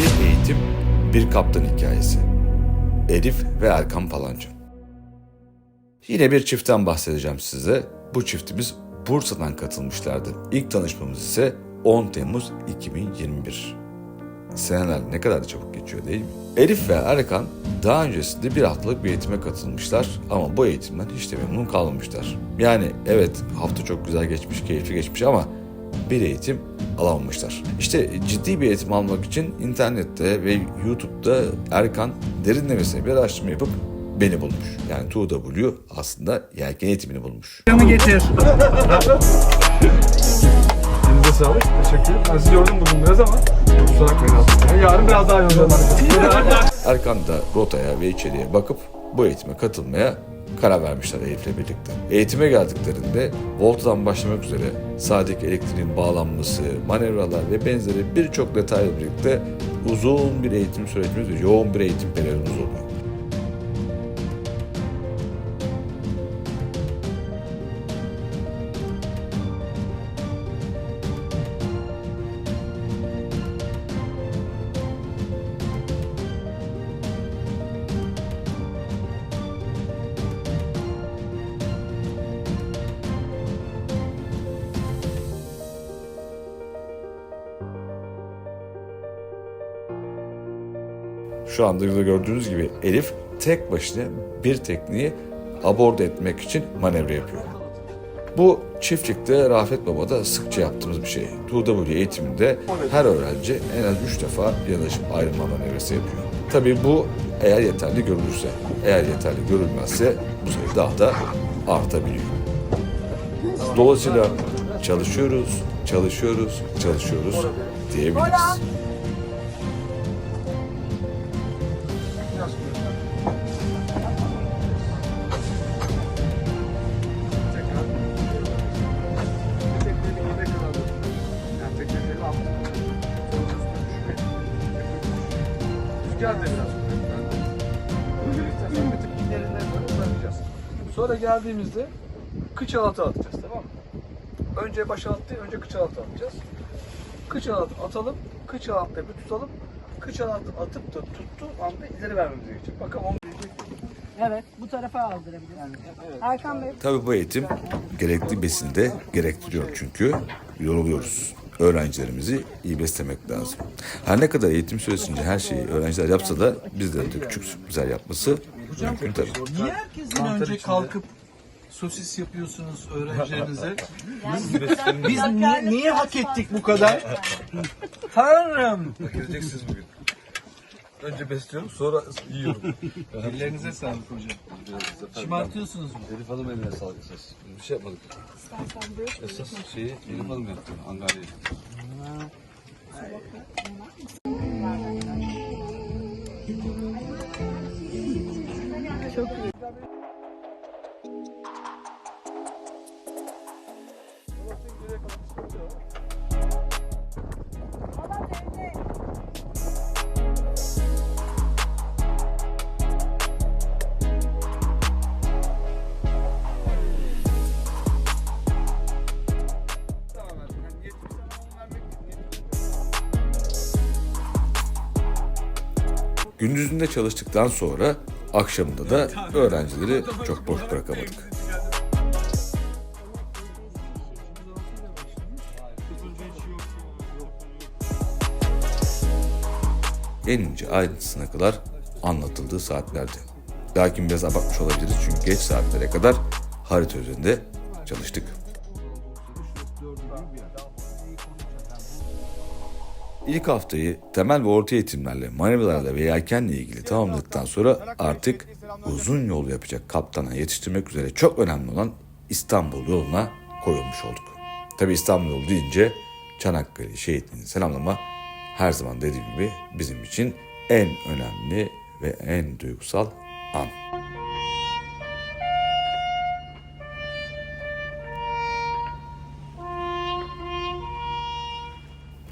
Bir eğitim, bir kaptan hikayesi. Elif ve Erkan Palancı. Yine bir çiftten bahsedeceğim size. Bu çiftimiz Bursa'dan katılmışlardı. İlk tanışmamız ise 10 Temmuz 2021. Seneler ne kadar da çabuk geçiyor değil mi? Elif ve Erkan daha öncesinde bir haftalık bir eğitime katılmışlar ama bu eğitimden hiç de memnun kalmamışlar. Yani evet hafta çok güzel geçmiş, keyifli geçmiş ama bir eğitim alamamışlar. İşte ciddi bir eğitim almak için internette ve YouTube'da Erkan derinlemesine bir araştırma yapıp beni bulmuş. Yani 2W aslında yelken eğitimini bulmuş. Yanı getir. Elinize sağlık. Teşekkür ederim. Ben sizi yordum bugün biraz ama kusura bakmayın aslında. Yarın biraz daha yoracağım. Erkan da rotaya ve içeriğe bakıp bu eğitime katılmaya karar vermişler Elif'le birlikte. Eğitime geldiklerinde voltadan başlamak üzere sahadaki elektriğin bağlanması, manevralar ve benzeri birçok detayla birlikte uzun bir eğitim sürecimiz ve yoğun bir eğitim periyodumuz oluyor. Şu anda burada gördüğünüz gibi Elif tek başına bir tekniği aborde etmek için manevra yapıyor. Bu çiftlikte Rafet Baba'da sıkça yaptığımız bir şey. 2W eğitiminde her öğrenci en az 3 defa yanaşıp ayrılma manevrası yapıyor. Tabii bu eğer yeterli görülürse. Eğer yeterli görülmezse bu sayı daha da artabiliyor. Dolayısıyla çalışıyoruz, çalışıyoruz, çalışıyoruz diyebiliriz. Geldiğimizde kıç altı atacağız tamam mı? Önce baş altı değil, önce kıç altı atacağız. Kıç altı atalım, kıç altı bir tutalım. Kıç altı atıp da tuttuğu anda ileri vermemiz gerekecek. Bakalım onu Evet, bu tarafa aldırabilir. Erkan Bey, Tabii bu eğitim gerekli besini de gerektiriyor çünkü yoruluyoruz. Öğrencilerimizi iyi beslemek lazım. Her ne kadar eğitim süresince her şeyi öğrenciler yapsa da bizlere de küçük sürprizler yapması mümkün tabii. Niye herkesten önce kalkıp sosis yapıyorsunuz öğrencilerinize? Biz niye, niye hak ettik bu kadar? Tanrım! Geleceksiniz bugün. Önce besliyorum, sonra yiyorum. Ellerinize sağlık hocam. Şımartıyorsunuz mu? Elif Hanım eline sağlık esas. Bir şey yapmadık. Esas şeyi Elif Hanım yaptı. Angarya'yı. Gündüzünde çalıştıktan sonra akşamında da öğrencileri çok boş bırakamadık. En ince ayrıntısına kadar anlatıldığı saatlerdi. Lakin biraz abartmış olabiliriz çünkü geç saatlere kadar harita üzerinde çalıştık. İlk haftayı temel ve orta eğitimlerle, manevralarla ve yelkenle ilgili tamamladıktan sonra artık uzun yol yapacak kaptana yetiştirmek üzere çok önemli olan İstanbul yoluna koyulmuş olduk. Tabi İstanbul yolu deyince Çanakkale şehitliğini selamlama her zaman dediğim gibi bizim için en önemli ve en duygusal an.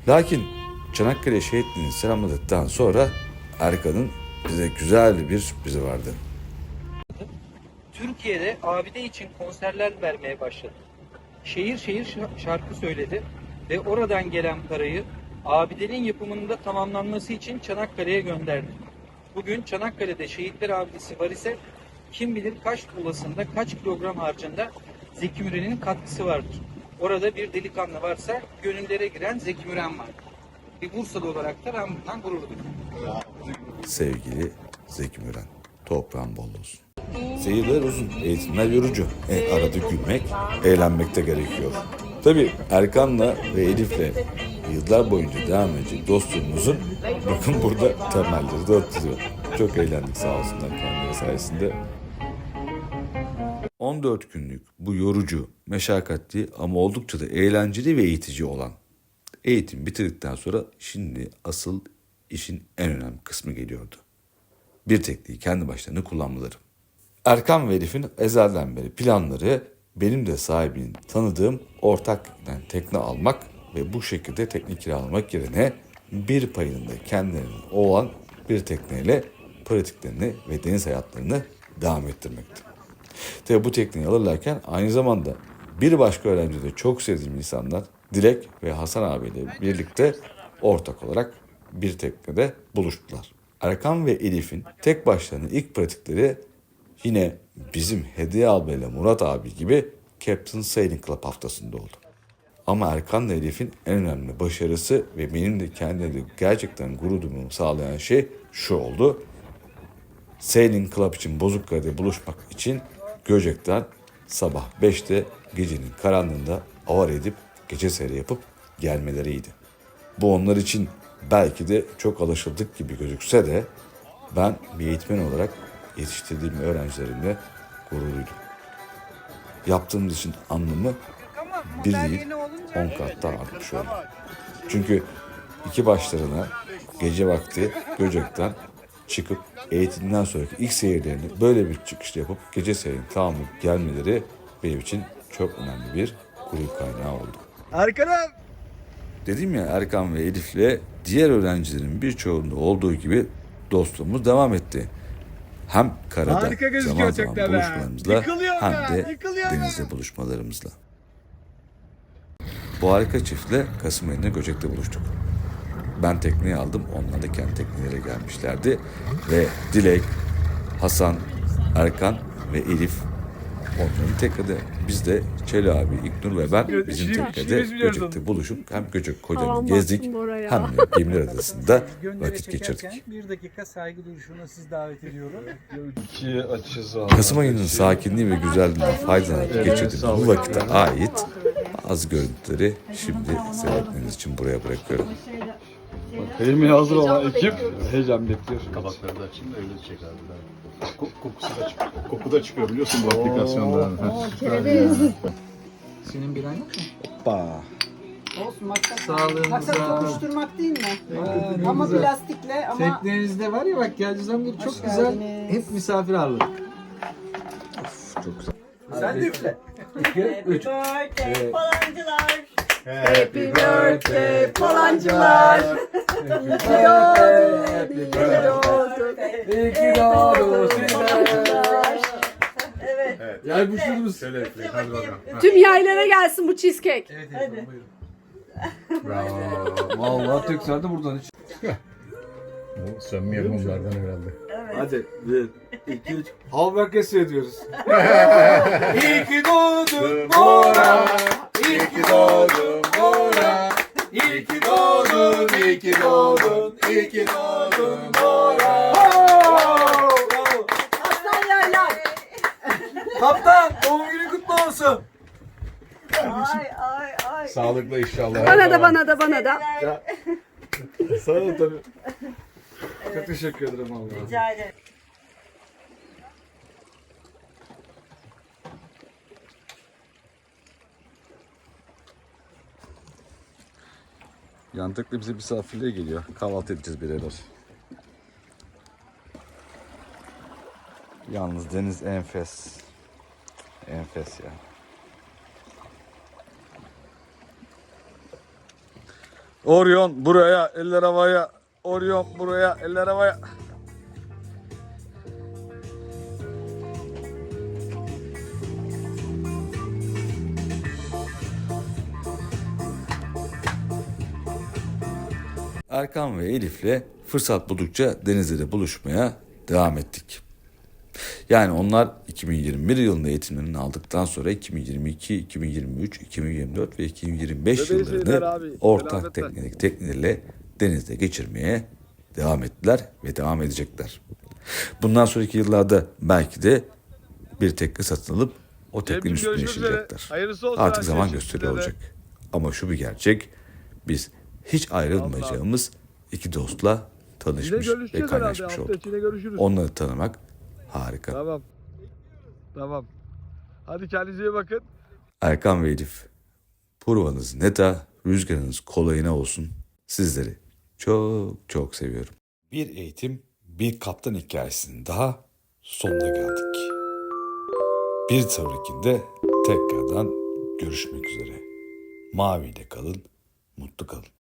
Lakin Çanakkale şehitliğini selamladıktan sonra Erkan'ın bize güzel bir sürprizi vardı. Türkiye'de abide için konserler vermeye başladı. Şehir şehir şa- şarkı söyledi ve oradan gelen parayı abidenin yapımında tamamlanması için Çanakkale'ye gönderdi. Bugün Çanakkale'de Şehitler Abidesi var ise kim bilir kaç tuğlasında, kaç kilogram harcında Zeki Müren'in katkısı vardır. Orada bir delikanlı varsa gönüllere giren Zeki Müren var. Bir Bursalı olarak da ben bundan gurur duyuyorum. Sevgili Zeki Müren, toprağın bol olsun. Seyirler uzun, eğitimler yorucu. E, arada gülmek, eğlenmek de gerekiyor. Tabii Erkan'la ve Elif'le yıllar boyunca devam edecek dostluğumuzun bakın burada temelleri de atılıyor. Çok eğlendik sağ olsunlar kendileri sayesinde. 14 günlük bu yorucu, meşakkatli ama oldukça da eğlenceli ve eğitici olan eğitim bitirdikten sonra şimdi asıl işin en önemli kısmı geliyordu. Bir tekniği kendi başlarına kullanmaları. Erkan ve Elif'in ezelden beri planları benim de sahibinin tanıdığım ortaklıktan tekne almak ve bu şekilde tekne kiralamak yerine bir payında kendilerinin olan bir tekneyle pratiklerini ve deniz hayatlarını devam ettirmekti. Tabi bu tekniği alırlarken aynı zamanda bir başka öğrenci de çok sevdiğim insanlar Dilek ve Hasan abiyle birlikte ortak olarak bir teknede buluştular. Erkan ve Elif'in tek başlarına ilk pratikleri yine bizim Hediye ablayla Murat abi gibi Captain Sailing Club haftasında oldu. Ama Erkan ve Elif'in en önemli başarısı ve benim de kendimde gerçekten gurur duymumu sağlayan şey şu oldu. Sailing Club için Bozukkale'de buluşmak için Göcek'ten sabah 5'te gecenin karanlığında avar edip gece seyri yapıp gelmeleriydi. Bu onlar için belki de çok alışıldık gibi gözükse de ben bir eğitmen olarak yetiştirdiğim öğrencilerimle gurur duydum. Yaptığımız için anlamı bir değil on kat daha artmış oldu. Çünkü iki başlarına gece vakti Göcek'ten çıkıp eğitimden sonraki ilk seyirlerini böyle bir çıkışta yapıp gece seyrini tamamlayıp gelmeleri benim için çok önemli bir gurur kaynağı oldu. Erkan'ım. Dedim ya Erkan ve Elif'le diğer öğrencilerin birçoğunda olduğu gibi dostluğumuz devam etti. Hem karada Harika zaman zaman be. buluşmalarımızla Yıkılıyor hem be, de yıkılıyor be. denizde buluşmalarımızla. Bu harika çiftle Kasım ayında Göcek'te buluştuk. Ben tekneyi aldım, onlar da kendi tekneleri gelmişlerdi. Ve Dilek, Hasan, Erkan ve Elif onların teknede. Biz de Çeli abi, İknur ve ben bizim teknede. Göcek'te buluşup hem Göcek koylarını Tamam, gezdik hem de Gemiler Adası'nda vakit geçirdik. Bir dakika saygı duruşuna siz davet ediyorum. İki açısı var. Kasım ayının sakinliği ve güzelliğinden faydalanarak geçirdiğim bu vakite ait az görüntüleri şimdi seyretmeniz için buraya bırakıyorum. Hilmi hazır olan ekip heyecan bekliyor. Kabakları da açayım öyle çek abi. Ko- kokusu da çıkıyor. Koku da çıkıyor biliyorsun bu aplikasyonda. Senin bir an yok mu? Hoppa. Olsun maksat. Sağlığınıza. Maksat konuşturmak değil mi? Aa, ne ama güzel. plastikle ama Teknenizde var ya bak geldiğinizden beri çok Hoş güzel. geldiniz. Hep misafir ağırladık. Of, çok güzel. Sen de üfle. Üç. Evet. Falancılar. Happy birthday falancılar. Happy birthday. İyi ki doğdun Sinem. Evet. Gel bu şunumuz. Şöyle üfleyin hadi bakalım. Tüm yaylara gelsin bu cheesecake. Evet, evet, buyurun. Bravo. Vallahi Türksel de buradan hiç. Bu sönmeyen mumlardan herhalde. Hadi bir, iki, üç. Halberkes ediyoruz. İyi ki doğdun Bora. İyi ki doğdun iyi ki doğdun, iyi ki doğdun Bora. Bravo. Aslan. Kaptan doğum günün kutlu olsun. Ay ay ay. Sağlıkla inşallah. Bana da bana da bana da. Sağ ol tabii. Çok teşekkür ederim Allah'a. Rica ederim. Yandıklı bize misafirliğe geliyor. Kahvaltı edeceğiz bireyler. Yalnız deniz enfes. Enfes ya. Orion buraya, eller havaya. Orion buraya, eller havaya. Erkan ve Elif'le fırsat buldukça denizde buluşmaya devam ettik. Yani onlar 2021 yılında eğitimlerini aldıktan sonra 2022, 2023, 2024 ve 2025 Bebeği yıllarını abi, ortak teknik teknelerle denizde geçirmeye devam ettiler ve devam edecekler. Bundan sonraki yıllarda belki de bir tekne satın alıp o teknenin üstüne yaşayacaklar. Artık zaman şey gösteriyor olacak. Ama şu bir gerçek, biz hiç ayrılmayacağımız iki dostla tanışmış ve görüşeceğiz herhalde. kaynaşmış olduk. Onları tanımak harika. Tamam. Tamam. Hadi kendinize iyi bakın. Erkan ve Elif, provanız neta, rüzgarınız kolayına olsun. Sizleri çok çok seviyorum. Bir eğitim, bir kaptan hikayesinin daha sonuna geldik. Bir sonrakinde tekrardan görüşmek üzere. Maviyle kalın, mutlu kalın.